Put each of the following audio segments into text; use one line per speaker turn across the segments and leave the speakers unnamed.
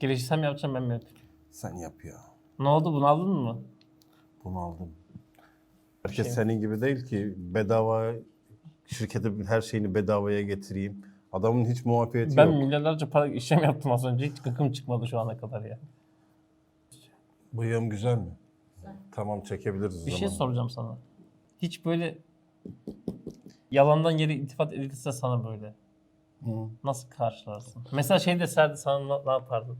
Girişi sen mi yapacaksın ben mi yapayım?
Sen yap ya.
Ne oldu bunu aldın mı?
Bunu aldım. Herkes
Şey-
senin gibi değil ki bedava şirkete her şeyini bedavaya getireyim. Adamın hiç muhabbeti
Ben
yok.
milyarlarca para işlem yaptım az önce. Hiç gıkım çıkmadı şu ana kadar ya.
Bıyığım güzel mi? Tamam çekebiliriz o
Bir şey soracağım sana. Hiç böyle yalandan yere iltifat edilirse sana böyle. Nasıl karşılarsın? Mesela şey deserdi sana ne, ne yapardın?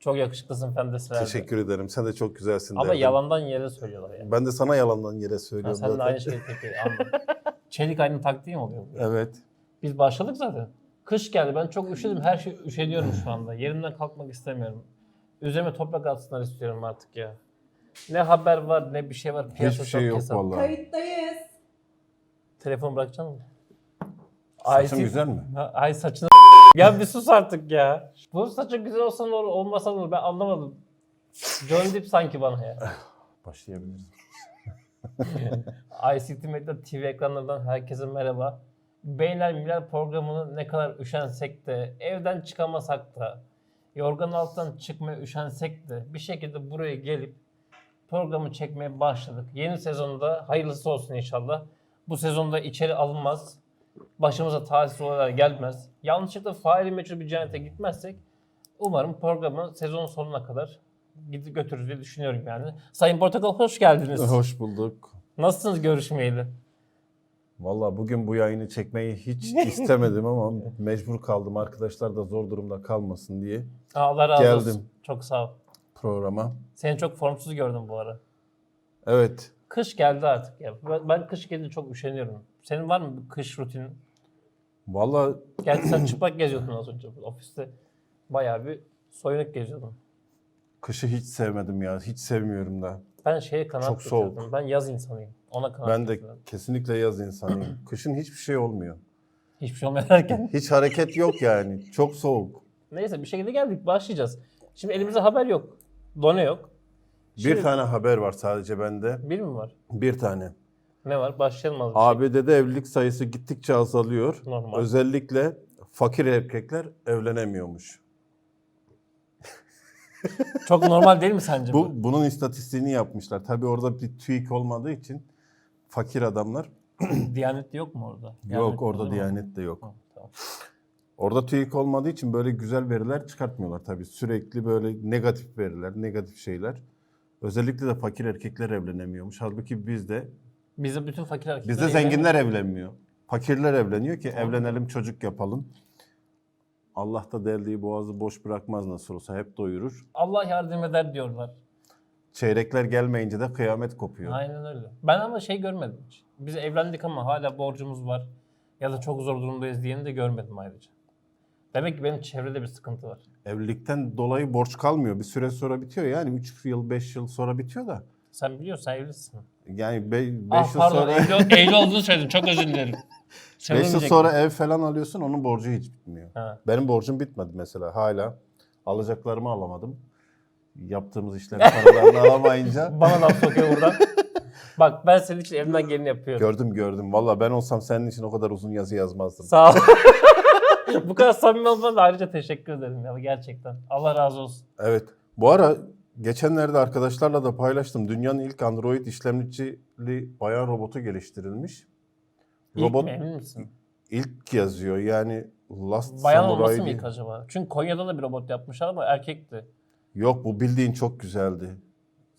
Çok yakışıklısın falan deselerdi.
Teşekkür ederim. Sen de çok güzelsin
Ama
derdim.
yalandan yere söylüyorlar yani.
Ben de sana yalandan yere
Ha,
söylüyorum
sen de
zaten.
aynı şeyi peki anladım. Çelik aynı taktiği mi oluyor? bu?
Evet.
Biz başladık zaten. Kış geldi. Ben çok üşüdüm. Her şey üşeniyorum şu anda. Yerimden kalkmak istemiyorum. Üzerime toprak atsınlar istiyorum artık ya. Ne haber var ne bir şey var. Piyasa
Hiçbir şey yok
kesat.
vallahi.
Kayıttayız.
Telefon bırakacaksın mı?
Saçım
Ay,
güzel mi?
Ay saçını Ya bir sus artık ya. Bu saçın güzel olsa ne olur olmasa ne olur ben anlamadım. John Depp sanki bana ya.
Başlayabiliriz.
ICT Medya TV ekranlarından herkese merhaba. Beyler Miler programını ne kadar üşensek de, evden çıkamasak da, yorgan altından çıkmaya üşensek de bir şekilde buraya gelip programı çekmeye başladık. Yeni sezonda hayırlısı olsun inşallah. Bu sezonda içeri alınmaz. Başımıza talihsiz olaylar gelmez. Yanlışlıkla faili meçhul bir cennete gitmezsek umarım programı sezonun sonuna kadar gidip götürürüz diye düşünüyorum yani. Sayın Portakal hoş geldiniz.
Hoş bulduk.
Nasılsınız görüşmeyeli?
Vallahi bugün bu yayını çekmeyi hiç istemedim ama mecbur kaldım. Arkadaşlar da zor durumda kalmasın diye
Allah razı
Geldim.
olsun. Çok sağ ol.
programa.
Seni çok formsuz gördüm bu ara.
Evet.
Kış geldi artık ya. Ben, ben kış gelince çok üşeniyorum. Senin var mı bir kış rutinin?
Vallahi
Gerçi sen çıplak geziyordun az önce ofiste. Bayağı bir soyunuk geziyordun.
kışı hiç sevmedim ya. Hiç sevmiyorum da.
Ben şeye kanaat
Çok soğuk.
getirdim. Ben yaz insanıyım. Ona kanaat
Ben de
getirdim.
kesinlikle yaz insanıyım. Kışın hiçbir şey olmuyor.
Hiçbir şey olmayan erken.
Hiç hareket yok yani. Çok soğuk.
Neyse bir şekilde geldik. Başlayacağız. Şimdi elimizde haber yok. Done yok.
Bir
Şimdi-
tane haber var sadece bende.
Bir mi var?
Bir tane.
Ne var? Başlayalım az bir şey.
ABD'de evlilik sayısı gittikçe azalıyor.
Normal.
Özellikle fakir erkekler evlenemiyormuş.
Çok normal değil mi sence bu?
Bu bunun istatistiğini yapmışlar. Tabii orada bir TÜİK olmadığı için fakir adamlar
Diyanet yok mu orada?
yok
Diyanet
orada
olur mu?
Diyanet de yok.
Tamam.
Orada TÜİK olmadığı için böyle güzel veriler çıkartmıyorlar tabii. Sürekli böyle negatif veriler, negatif şeyler. Özellikle de fakir erkekler evlenemiyormuş. Halbuki bizde
Bizde bütün fakir erkekler
bizde zenginler evlenmiyor. Fakirler evleniyor ki evlenelim çocuk yapalım. Allah da deldiği boğazı boş bırakmaz nasıl olsa hep doyurur.
Allah yardım eder diyorlar.
Çeyrekler gelmeyince de kıyamet kopuyor.
Aynen öyle. Ben ama şey görmedim hiç. Biz evlendik ama hala borcumuz var. Ya da çok zor durumdayız diyeni de görmedim ayrıca. Demek ki benim çevrede bir sıkıntı var.
Evlilikten dolayı borç kalmıyor. Bir süre sonra bitiyor yani 3 yıl 5 yıl sonra bitiyor da.
Sen biliyorsun sen evlisin.
Yani 5
Ah
yıl
pardon
sonra
evli, evli olduğunu söyledim. Çok özür dilerim.
5 yıl sonra ev falan alıyorsun onun borcu hiç bitmiyor.
Ha.
Benim borcum bitmedi mesela hala. Alacaklarımı alamadım. Yaptığımız işlerin paralarını alamayınca.
Bana laf sokuyor buradan. Bak ben senin için elimden geleni yapıyorum.
Gördüm gördüm. Valla ben olsam senin için o kadar uzun yazı yazmazdım.
Sağ ol. Bu kadar samimi olmana da ayrıca teşekkür ederim ya gerçekten. Allah razı olsun.
Evet. Bu ara geçenlerde arkadaşlarla da paylaştım. Dünyanın ilk Android işlemcili bayan robotu geliştirilmiş.
İlk
Robot
mi emin misin?
ilk yazıyor. Yani Last
Bayan
Samurai
olması mı ilk acaba? Çünkü Konya'da da bir robot yapmışlar ama erkekti.
Yok bu bildiğin çok güzeldi.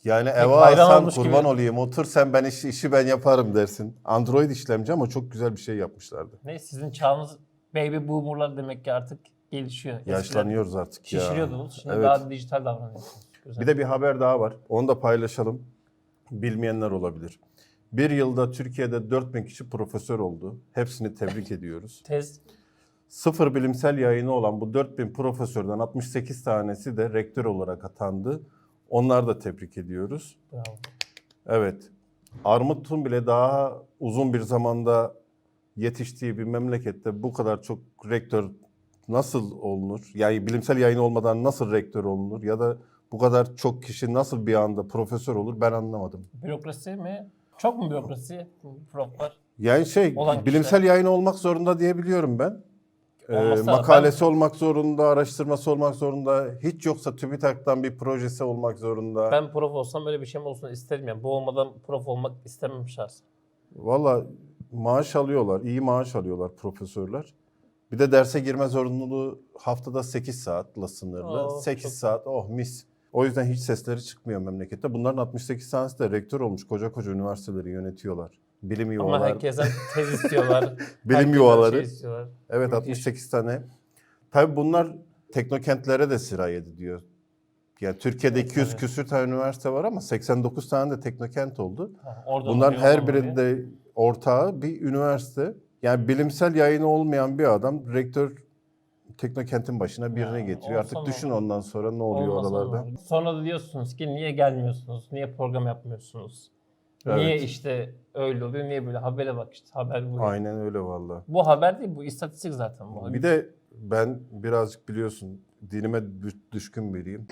Yani eve
hayran olmuş
kurban
gibi.
olayım otur sen ben işi, işi ben yaparım dersin. Android işlemci ama çok güzel bir şey yapmışlardı.
Ne sizin çağınız baby boomerlar demek ki artık gelişiyor. Eskiden
Yaşlanıyoruz artık ya.
Şişiriyordunuz. Şimdi
Evet.
daha dijital davranıyorsunuz. Güzel.
Bir de bir haber daha var. Onu da paylaşalım. Bilmeyenler olabilir. Bir yılda Türkiye'de 4000 kişi profesör oldu. Hepsini tebrik ediyoruz.
Tez
Sıfır bilimsel yayını olan bu 4000 profesörden 68 tanesi de rektör olarak atandı. Onları da tebrik ediyoruz.
bravo.
Evet. Armut'un bile daha uzun bir zamanda yetiştiği bir memlekette bu kadar çok rektör nasıl olunur? Yani bilimsel yayın olmadan nasıl rektör olunur? Ya da bu kadar çok kişi nasıl bir anda profesör olur ben anlamadım.
Bürokrasi mi? Çok mu bürokrasi? Proflar.
Yani şey
Olan
bilimsel yayın olmak zorunda diyebiliyorum ben. Ee, makalesi olmak zorunda, araştırması olmak zorunda. Hiç yoksa TÜBİTAK'tan bir projesi olmak zorunda.
Ben prof olsam böyle bir şeyim olsun isterim yani. Bu olmadan prof olmak istemem şahsen.
Valla maaş alıyorlar, iyi maaş alıyorlar profesörler. Bir de derse girme zorunluluğu haftada 8 saatla sınırlı.
Oh,
8
çok-
saat, oh mis. O yüzden hiç sesleri çıkmıyor memlekette. Bunların 68 tanesi de rektör olmuş. Koca koca üniversiteleri yönetiyorlar. Bilim
Ama
yuvalar,
herkesten tez istiyorlar.
bilim
herkesten
yuvaları.
Şey istiyorlar.
Evet
Müthiş.
68 tane. Tabii bunlar teknokentlere de sirayet ediyor. Yani Türkiye'de
Evet,
200
evet.
küsür tane üniversite var ama 89 tane de teknokent oldu.
Ha, Oradan
Bunların her birinde ortağı bir üniversite. Yani bilimsel yayını olmayan bir adam rektör teknokentin başına birini
Ya,
getiriyor. Artık
olsa ne
düşün
olur?
ondan sonra ne oluyor
Olmasa
oralarda.
olmaz. Sonra da diyorsunuz ki niye gelmiyorsunuz? Niye program yapmıyorsunuz? Niye
Evet.
işte öyle oluyor? Niye böyle? Habere bak işte. Haber bu.
Aynen öyle valla.
Bu haber değil bu istatistik zaten bu.
Bir de ben birazcık biliyorsun dinime dü- düşkün biriyim.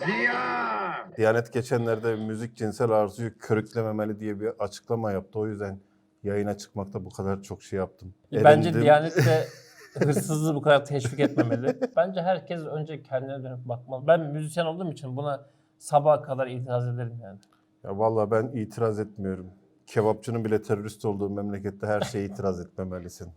Diyanet geçenlerde müzik cinsel arzuyu körüklememeli diye bir açıklama yaptı. O yüzden yayına çıkmakta bu kadar çok şey yaptım.
Bence
Erindim.
Diyanet de hırsızlığı bu kadar teşvik etmemeli. Bence herkes önce kendine dönüp bakmalı. Ben müzisyen olduğum için buna sabaha kadar itiraz ederim yani.
Ya vallahi ben itiraz etmiyorum. Kebapçının bile terörist olduğu memlekette her şeye itiraz etmemelisin.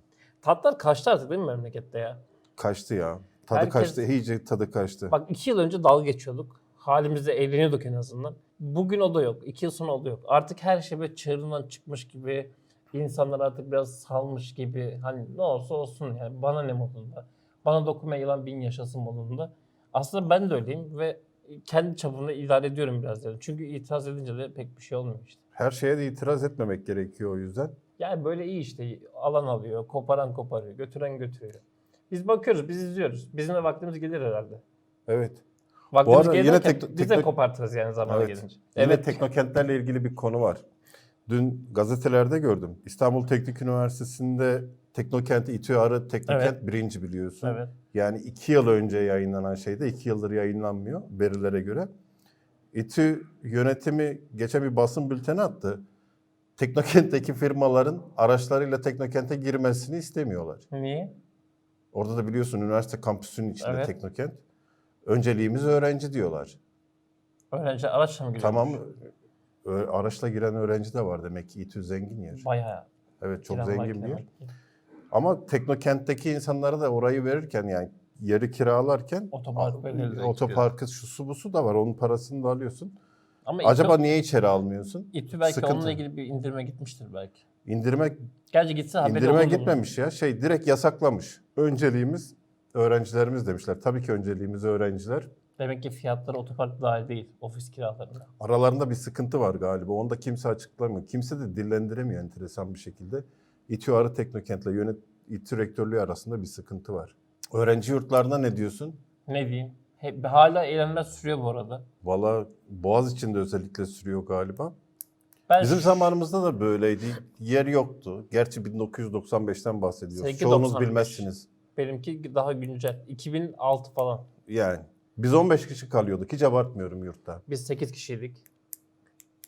Tatlar kaçtı artık değil mi memlekette ya?
Kaçtı ya. Tadı
Herkes-
kaçtı. iyice tadı kaçtı.
Bak iki yıl önce dalga geçiyorduk. Halimizde eğleniyorduk en azından. Bugün o da yok. iki yıl sonra o da yok. Artık her şey böyle çığırından çıkmış gibi. İnsanlar artık biraz salmış gibi. Hani ne olsa olsun yani. Bana ne modunda. Bana dokunmayan yılan bin yaşasın modunda. Aslında ben de öyleyim ve kendi çapımda idare ediyorum biraz yani. Çünkü itiraz edince de pek bir şey olmuyor işte.
Her şeye de itiraz etmemek gerekiyor o yüzden.
Yani böyle iyi işte alan alıyor, koparan koparıyor, götüren götürüyor. Biz bakıyoruz, biz izliyoruz. Bizim de vaktimiz gelir herhalde.
Evet.
Vaktimiz
arada yine tekno-
biz de kopartırız yani zamanı
Evet.
gelince.
Yine
Evet.
teknokentlerle ilgili bir konu var. Dün gazetelerde gördüm. İstanbul Teknik Üniversitesi'nde Teknokent İTÜ Arı Teknokent birinci biliyorsun.
Evet.
Yani iki yıl önce yayınlanan şeyde iki yıldır yayınlanmıyor verilere göre. İTÜ yönetimi geçen bir basın bülteni attı. Teknokent'teki firmaların araçlarıyla Teknokent'e girmesini istemiyorlar.
Niye?
Orada da biliyorsun üniversite kampüsünün içinde
Evet.
Teknokent. Önceliğimiz öğrenci diyorlar.
Öğrenci araçla mı gidiyor?
Tamam araçla giren öğrenci de var demek ki İTÜ zengin yer.
Bayağı.
Evet çok
Kiran
zengin bir yer. Ama Teknokent'teki insanlara da orayı verirken yani yeri kiralarken
Otopark verildi.
otoparkı şu su bu su da var. Onun parasını da alıyorsun.
Ama
Acaba
İTÜ,
niye içeri almıyorsun?
İTÜ belki
Sıkıntı.
onunla ilgili bir indirime gitmiştir belki.
İndirme
Gerçi gitse haberi
indirime gitmemiş ya. Şey direkt yasaklamış. Önceliğimiz öğrencilerimiz demişler. Tabii ki önceliğimiz öğrenciler.
Demek ki fiyatları otopark dahil değil. Ofis kiralarında.
Aralarında bir sıkıntı var galiba. Onu da kimse açıklamıyor. Kimse de dillendiremiyor enteresan bir şekilde. İTÜ Arı Teknokent'le yönet İTÜ rektörlüğü arasında bir sıkıntı var. Öğrenci yurtlarına ne diyorsun?
Ne diyeyim? Hep, hala eylemler sürüyor bu arada.
Valla Boğaz içinde özellikle sürüyor galiba.
Ben
Bizim zamanımızda da böyleydi. Yer yoktu. Gerçi 1995'ten bahsediyoruz. Çoğunuz
95.
bilmezsiniz.
benimki daha güncel. 2006 falan.
Yani biz 15 kişi kalıyorduk. Hiç abartmıyorum yurtta.
Biz 8 kişiydik.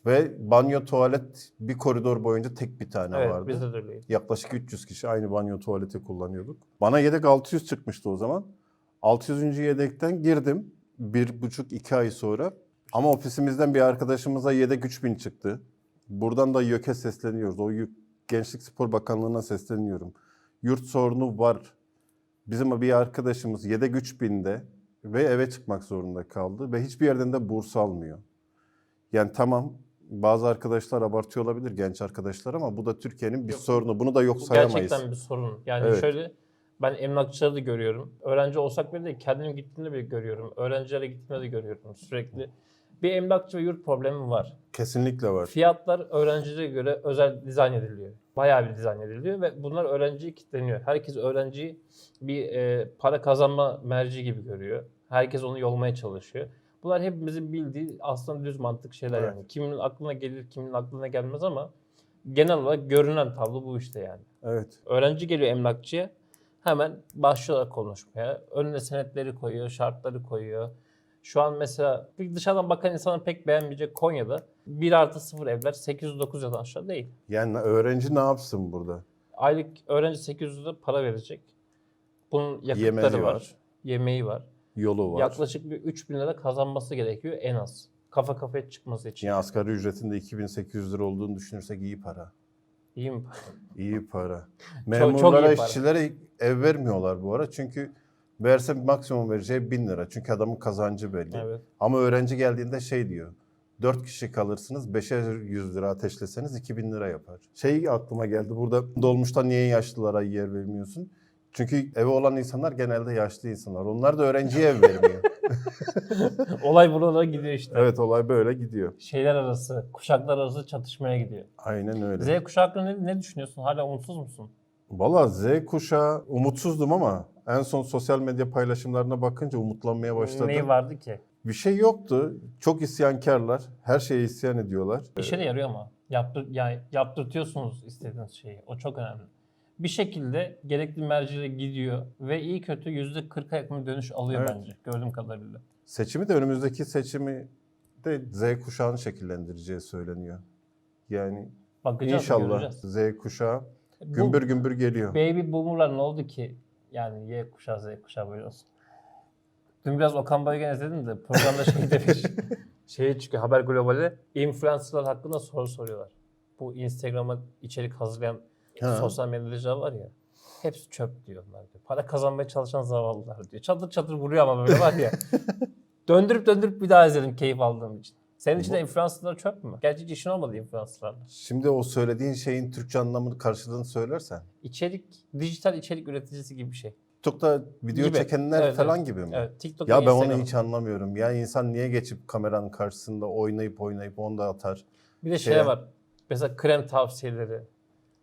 Ve banyo tuvalet bir koridor boyunca tek bir tane
evet
vardı.
bizde de öyleydi.
Yaklaşık 300 kişi aynı banyo tuvaleti kullanıyorduk. Bana yedek 600 çıkmıştı o zaman. 600. yedekten girdim. Bir buçuk iki ay sonra. Ama ofisimizden bir arkadaşımıza yedek 3000 çıktı. Buradan da YÖK'e sesleniyoruz. O YÖK Gençlik Spor Bakanlığı'na sesleniyorum. Yurt sorunu var. Bizim bir arkadaşımız yedek 3000'de ve eve çıkmak zorunda kaldı. Ve hiçbir yerden de burs almıyor. Yani tamam bazı arkadaşlar abartıyor olabilir genç arkadaşlar ama bu da Türkiye'nin bir
Yok.
sorunu. Bunu da yok
Bu
sayamayız.
gerçekten bir sorun. Yani
Evet.
şöyle ben emlakçıları da görüyorum. Öğrenci olsak bile değil, kendim gittiğimde bile görüyorum. Öğrencilere gittiğimde de görüyorum sürekli. Bir emlakçı ve yurt problemi var.
Kesinlikle var.
Fiyatlar öğrencilere göre özel dizayn ediliyor. Bayağı bir dizayn ediliyor ve bunlar öğrenciyi kitleniyor. Herkes öğrenciyi bir e, para kazanma merci gibi görüyor. Herkes onu yolmaya çalışıyor. Bunlar hepimizin bildiği aslında düz mantık şeyler
Evet.
yani. Kiminin aklına gelir, kiminin aklına gelmez ama genel olarak görünen tablo bu işte yani.
Evet.
Öğrenci geliyor emlakçıya hemen başlıyorlar konuşmaya. Önüne senetleri koyuyor, şartları koyuyor. Şu an mesela dışarıdan bakan insanın pek beğenmeyecek Konya'da 1 artı 0 evler 809 liradan aşağı değil.
Yani öğrenci ne yapsın burada?
Aylık öğrenci 800 lira para verecek. Bunun yakıtları var.
var.
Yemeği var.
Yolu var.
Yaklaşık bir 3000 lira kazanması gerekiyor en az. Kafa kafaya çıkması için.
Yani asgari ücretin de 2800 lira olduğunu düşünürsek iyi para.
İyi mi?
İyi para.
çok
Memurlara,
iyi para.
işçilere ev vermiyorlar bu ara. Çünkü verse maksimum vereceği 1000 lira. Çünkü adamın kazancı belli.
Evet.
Ama öğrenci geldiğinde şey diyor. 4 kişi kalırsınız 5'er 100 lira ateşleseniz 2000 lira yapar. Şey aklıma geldi burada dolmuşta niye yaşlılara yer vermiyorsun? Çünkü evi olan insanlar genelde yaşlı insanlar. Onlar da öğrenciye ev vermiyor.
Olay buralara gidiyor işte.
evet olay böyle gidiyor.
Şeyler arası, kuşaklar arası çatışmaya gidiyor.
Aynen öyle.
Z hakkında ne, ne düşünüyorsun? Hala umutsuz musun?
Valla Z kuşağı umutsuzdum ama en son sosyal medya paylaşımlarına bakınca umutlanmaya başladım.
Neyi vardı ki?
Bir şey yoktu. Çok isyankarlar. Her şeye isyan ediyorlar.
İşe de yarıyor ama. Yaptır, yani yaptırtıyorsunuz istediğiniz şeyi. O çok önemli. Bir şekilde gerekli mercilere gidiyor ve iyi kötü %40'a yakın bir dönüş alıyor
Evet.
bence gördüğüm kadarıyla.
Seçimi de önümüzdeki seçimi de Z kuşağını şekillendireceği söyleniyor. Yani
Bakacağız,
inşallah
göreceğiz.
Z kuşağı gümbür gümbür geliyor.
baby boomerlar ne oldu ki? Yani Y kuşağı Z kuşağı böyle olsun. Dün biraz Okan Bayülgen izledim de programda şey demiş. şey çıkıyor Haber Global'e influencerlar hakkında soru soruyorlar. Bu Instagram'a içerik hazırlayan
Ha.
sosyal medyacılar var ya. Hepsi çöp diyorlar diyor. Para kazanmaya çalışan zavallılar diyor. Çatır çatır vuruyor ama böyle var ya. döndürüp döndürüp bir daha izledim keyif aldığım için. Senin için de influencerlar çöp mü? Gerçi hiç işin olmadı influencerlarla.
Şimdi o söylediğin şeyin Türkçe anlamını karşılığını söylersen.
İçerik, dijital içerik üreticisi gibi bir şey.
TikTok'ta video
Gibi.
çekenler
Evet,
falan
evet.
gibi mi?
Evet, TikTok
Ya ben onu hiç anlamıyorum. Ya insan niye geçip kameranın karşısında oynayıp oynayıp onu da atar?
Bir de şey
şeye-
var. Mesela krem tavsiyeleri.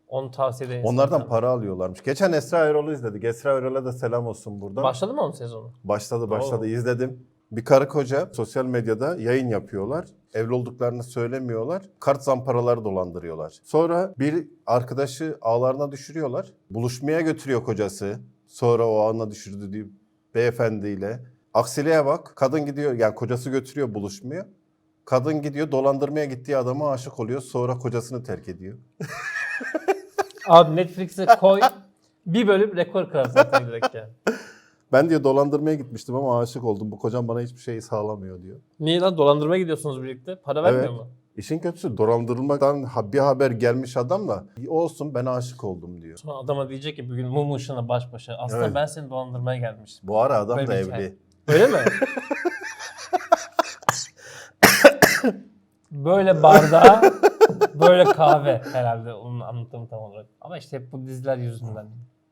Onu tavsiye eden
Onlardan
insanlar.
para alıyorlarmış. Geçen Esra Erol'u izledik. Esra Erol'a da selam olsun buradan.
Başladı mı onun sezonu?
Başladı başladı
Oo.
izledim. Bir karı koca sosyal medyada yayın yapıyorlar. Evli olduklarını söylemiyorlar. Kart zamparaları dolandırıyorlar. Sonra bir arkadaşı ağlarına düşürüyorlar. Buluşmaya götürüyor kocası. Sonra o ağına düşürdü diye beyefendiyle. Aksiliğe bak. Kadın gidiyor yani kocası götürüyor buluşmaya. Kadın gidiyor dolandırmaya gittiği adama aşık oluyor. Sonra kocasını terk ediyor.
Abi Netflix'e koy. bir bölüm rekor kırar zaten direkt yani.
Ben diyor dolandırmaya gitmiştim ama aşık oldum. Bu kocam bana hiçbir şey sağlamıyor diyor.
Niye lan dolandırmaya gidiyorsunuz birlikte? Para vermiyor
Evet.
mu?
İşin kötüsü dolandırılmaktan ha- bir haber gelmiş adam da olsun ben aşık oldum diyor.
Sonra adama diyecek ki bugün mum ışığına baş başa. Aslında
Evet.
ben seni dolandırmaya gelmiştim.
Bu ara adam
Böyle
da
bir
evli.
Öyle mi? böyle bardağı, böyle kahve herhalde onun anlatımı tam olarak. Ama işte hep bu diziler yüzünden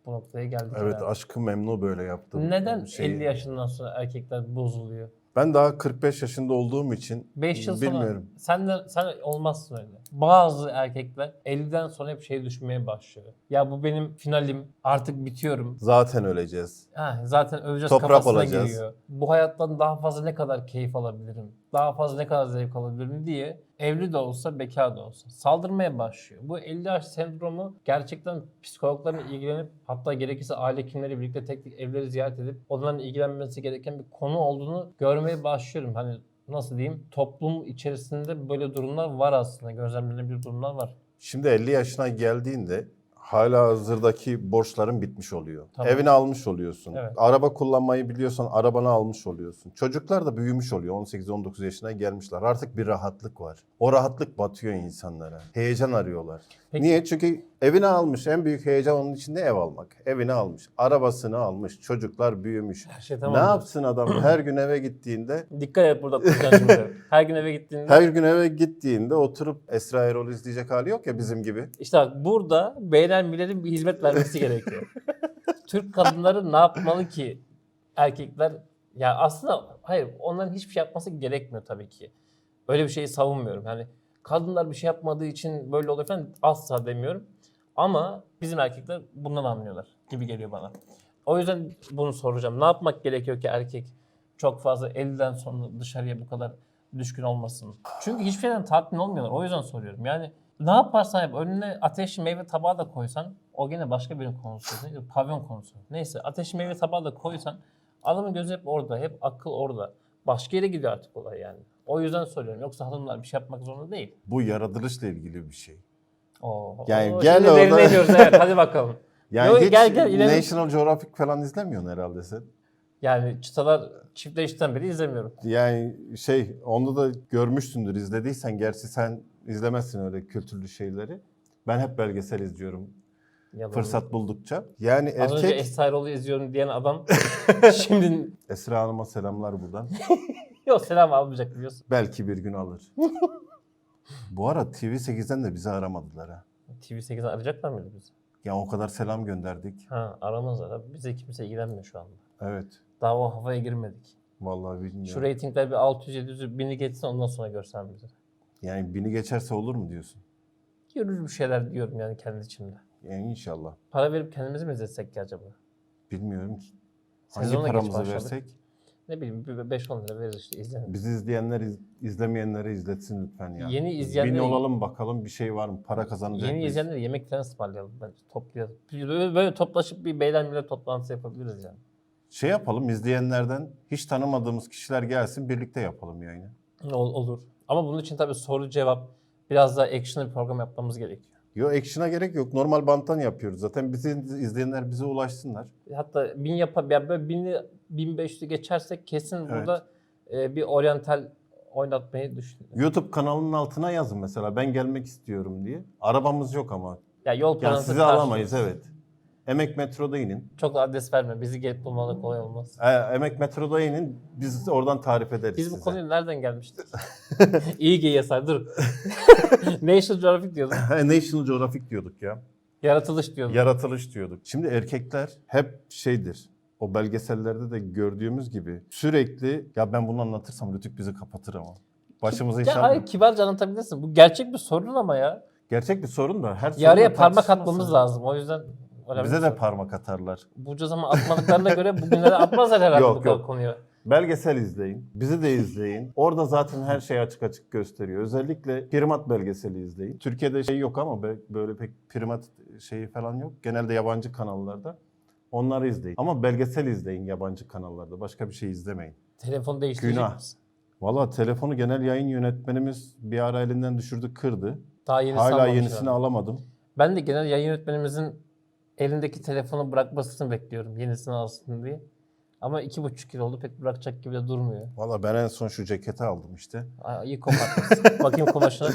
bu noktaya geldik.
Evet
herhalde.
aşkı memnu böyle yaptım.
Neden
Şeyi-
50 yaşından sonra erkekler bozuluyor?
Ben daha 45 yaşında olduğum için
5 yıl sonra
bilmiyorum.
sen de sen olmazsın öyle. Bazı erkekler 50'den sonra hep şey düşmeye başlıyor. Ya bu benim finalim artık bitiyorum.
Zaten öleceğiz.
Ha, zaten öleceğiz
Toprak
kafasına
olacağız.
giriyor. Bu hayattan daha fazla ne kadar keyif alabilirim? Daha fazla ne kadar zevk alabilirim diye evli de olsa bekar da olsa saldırmaya başlıyor. Bu 50 yaş sendromu gerçekten psikologların ilgilenip hatta gerekirse aile hekimleri birlikte tek tek evleri ziyaret edip onların ilgilenmesi gereken bir konu olduğunu görmeye başlıyorum. Hani nasıl diyeyim toplum içerisinde böyle durumlar var aslında gözlemlenebilir durumlar var.
Şimdi 50 yaşına geldiğinde hala hazırdaki borçların bitmiş oluyor.
Tamam.
Evini almış oluyorsun.
Evet.
Araba kullanmayı biliyorsan arabanı almış oluyorsun. Çocuklar da büyümüş oluyor. 18-19 yaşına gelmişler. Artık bir rahatlık var. O rahatlık batıyor insanlara. Heyecan arıyorlar.
Peki.
Niye? Çünkü evini almış. En büyük heyecan onun içinde ev almak. Evini almış. Arabasını almış. Çocuklar büyümüş.
Her şey
Ne
tamam.
yapsın adam her gün eve gittiğinde
Dikkat et burada şimdi. Her gün eve gittiğinde
her gün eve gittiğinde oturup Esra Erol izleyecek hali yok ya bizim gibi.
İşte bak burada beğenenlerin bir hizmet vermesi gerekiyor. Türk kadınları ne yapmalı ki erkekler ya aslında hayır onların hiçbir şey yapması gerekmiyor tabii ki. Öyle bir şeyi savunmuyorum. Yani kadınlar bir şey yapmadığı için böyle oluyor falan asla demiyorum. Ama bizim erkekler bundan anlıyorlar gibi geliyor bana. O yüzden bunu soracağım. Ne yapmak gerekiyor ki erkek çok fazla 50'den sonra dışarıya bu kadar düşkün olmasın? Çünkü hiçbir şeyden tatmin olmuyorlar. O yüzden soruyorum. Yani ne yaparsan yap önüne ateşli meyve tabağı da koysan o gene başka birinin konusu. Pavyon konusu. Neyse ateşli meyve tabağı da koysan adamın gözü hep orada. Hep akıl orada. Başka yere gidiyor artık olay yani. O yüzden soruyorum. Yoksa hanımlar bir şey yapmak zorunda değil.
Bu yaratılışla ilgili bir şey.
Oo,
Yani
oo,
gel orada-.
Evet hadi bakalım.
Yani
Yo,
hiç
gel, gel, ileri.
National Geographic falan izlemiyorsun herhalde sen.
Yani çıtalar çiftleşten beri izlemiyorum.
Yani şey onda da görmüşsündür izlediysen. Gerçi sen izlemezsin öyle kültürlü şeyleri. Ben hep belgesel izliyorum
Yalan.
fırsat buldukça. Yani
Az önce
erkek
Esrarol'u izliyorum diyen adam şimdi
Esra Hanım'a selamlar buradan.
yok selam almayacak biliyorsun.
Belki bir gün alır. Bu ara TV8'den de bizi aramadılar ha.
TV8'den arayacaklar mıydı bizi?
Ya o kadar selam gönderdik.
Ha aramazlar abi. Bize kimse ilgilenmiyor şu anda.
Evet.
Daha o havaya girmedik.
Vallahi bilmiyorum.
Şu reytingler bir 600-700 bini geçsin ondan sonra görsen bizi.
Yani bini geçerse olur mu diyorsun?
Görür bir şeyler diyorum yani kendi içimde.
Yani inşallah.
Para verip kendimizi mi izletsek ki acaba?
Bilmiyorum ki. Hangi
Sezona geç
paramızı
başladık.
versek?
Ne bileyim 5-10 lira veririz işte izlenir.
Bizi izleyenler iz- izlemeyenleri izletsin lütfen ya.
Yeni izleyenleri-
Bin olalım bakalım bir şey var mı? Para kazanacak
Yeni izleyenlere yemek falan ısmarlayalım bence. Toplayalım. Böyle, böyle toplaşıp bir beyler millet toplantısı yapabiliriz yani.
Şey yapalım izleyenlerden hiç tanımadığımız kişiler gelsin birlikte yapalım yayını.
Ol- olur. Ama bunun için tabii soru cevap biraz daha action'lı bir program yapmamız gerekiyor.
Yo action'a gerek yok. Normal banttan yapıyoruz zaten. Bizi izleyenler bize ulaşsınlar.
Hatta bin yapa ya böyle binli 1500'ü geçersek kesin burada e, bir oryantal oynatmayı düşünüyorum.
YouTube kanalının altına yazın mesela ben gelmek istiyorum diye. Arabamız yok ama.
Ya yol
Yani sizi alamayız evet. Emek Metro'da inin.
Çok adres verme. Bizi gelip bulmaları kolay olmaz.
E, Emek Metro'da inin. Biz oradan tarif ederiz
Biz bu
size.
konuya nereden gelmiştik? İyi ki yasar. Dur. National Geographic diyorduk.
National Geographic diyorduk ya.
Yaratılış diyorduk.
Yaratılış diyorduk. Şimdi erkekler hep şeydir. O belgesellerde de gördüğümüz gibi sürekli ya ben bunu anlatırsam Rütük bizi kapatır ama. Başımıza
ya
inşallah.
hayır kibarca anlatabilirsin. Bu gerçek bir sorun ama ya.
Gerçek bir sorun da her
Yarıya
sorunla
parmak atmamız lazım. O yüzden önemli
Bize de
sorun.
parmak atarlar.
Bunca zaman atmadıklarına göre bugünlere atmazlar herhalde
Yok,
bu
yok.
konuyu.
Belgesel izleyin. Bizi de izleyin. Orada zaten her şey açık açık gösteriyor. Özellikle primat belgeseli izleyin. Türkiye'de şey yok ama be- böyle pek primat şeyi falan yok. Genelde yabancı kanallarda. Onları izleyin. Ama belgesel izleyin yabancı kanallarda. Başka bir şey izlemeyin.
Telefon değiştirecek
Günah.
misin?
Valla telefonu genel yayın yönetmenimiz bir ara elinden düşürdü, kırdı.
Daha yenisi
Hala yenisini alamadım.
Ben de genel yayın yönetmenimizin elindeki telefonu bırakmasını bekliyorum. Yenisini alsın diye. Ama iki buçuk yıl oldu pek bırakacak gibi de durmuyor.
Valla ben en son şu ceketi aldım işte.
Ay, iyi kopartmışsın. Bakayım kumaşına.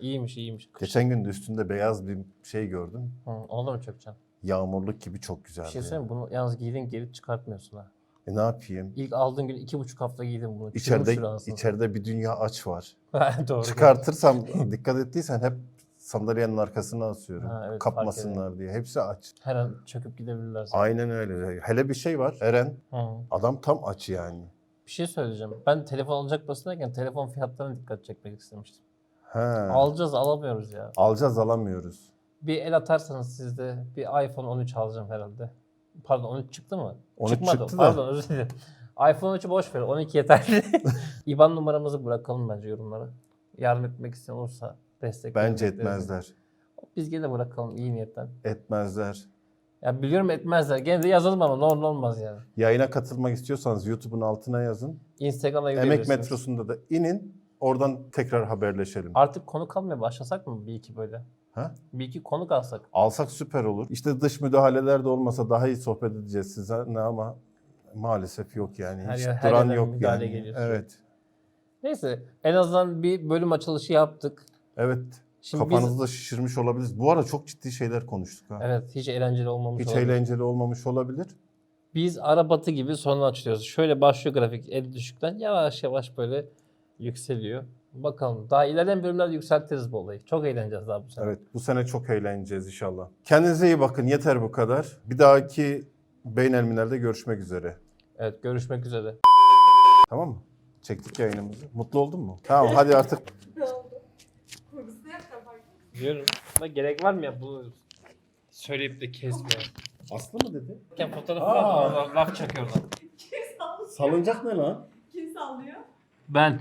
İyiymiş iyiymiş.
Geçen gün de üstünde beyaz bir şey gördüm.
Hı, onu da mı çökeceksin?
Yağmurluk gibi çok güzeldi.
Bir şey söyleyeyim? Bunu yalnız giydin geri çıkartmıyorsun ha.
E ne yapayım?
İlk aldığın gün iki buçuk hafta giydin bunu.
İçeride, içeride bir dünya aç var.
Doğru.
Çıkartırsam dikkat ettiysen hep sandalyenin arkasına asıyorum.
Ha, evet,
Kapmasınlar diye. Hepsi aç.
Her an çöküp gidebilirler. sana.
Aynen öyle. Hele bir şey var. Eren
Hı.
adam tam aç yani.
Bir şey söyleyeceğim. Ben telefon alacak basındayken telefon fiyatlarına dikkat çekmek istemiştim.
He.
Alacağız alamıyoruz ya.
Alacağız alamıyoruz.
Bir el atarsanız siz de bir iPhone 13 alacağım herhalde. Pardon 13 çıktı mı?
13
Çıkmadı.
çıktı da.
Pardon özür dilerim. iPhone 13'ü boş ver. 12 yeterli. IBAN numaramızı bırakalım bence yorumlara. Yardım etmek isteyen olursa destek.
Bence etmezler.
Biz gene bırakalım iyi niyetten.
Etmezler.
Ya biliyorum etmezler. Gene de yazalım ama ne olur ne olmaz yani.
Yayına katılmak istiyorsanız YouTube'un altına yazın.
Instagram'a
Emek metrosunda da inin. Oradan tekrar haberleşelim.
Artık konuk almaya başlasak mı bir iki böyle?
Ha?
Bir iki konuk alsak.
Alsak süper olur. İşte dış müdahaleler de olmasa daha iyi sohbet edeceğiz size ne ama maalesef yok yani.
Her
Hiç
her
duran
yerden
yok yani.
geliyor.
Evet.
Neyse en azından bir bölüm açılışı yaptık.
Evet.
Şimdi
Kafanızı
biz
da şişirmiş olabiliriz. Bu ara çok ciddi şeyler konuştuk ha.
evet hiç eğlenceli olmamış
Hiç
olabilir.
eğlenceli olmamış olabilir.
Biz arabatı gibi sonra açılıyoruz. Şöyle başlıyor grafik en düşükten yavaş yavaş böyle yükseliyor. Bakalım daha ilerleyen bölümlerde yükseltiriz bu olayı. Çok eğleneceğiz daha bu sene.
Evet. Bu sene çok eğleneceğiz inşallah. Kendinize iyi bakın. Yeter bu kadar. Bir dahaki Beyin Elminer'de görüşmek üzere.
Evet görüşmek üzere.
Tamam mı? Çektik yayınımızı. Mutlu oldun mu? Tamam hadi artık.
Diyorum. Ama gerek var mı ya bunu söyleyip de kesme.
Aslı mı dedi?
Fotoğrafı
Aa.
var, laf çakıyorlar.
Kim sallıyor?
Salıncak ne lan?
Kim sallıyor?
Ben.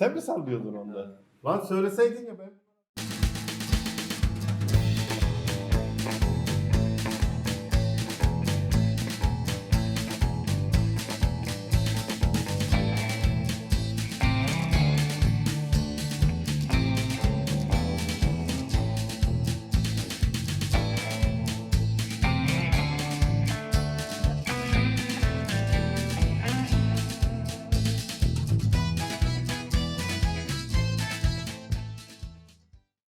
Sen mi sallıyordun onda? Lan söyleseydin ya ben.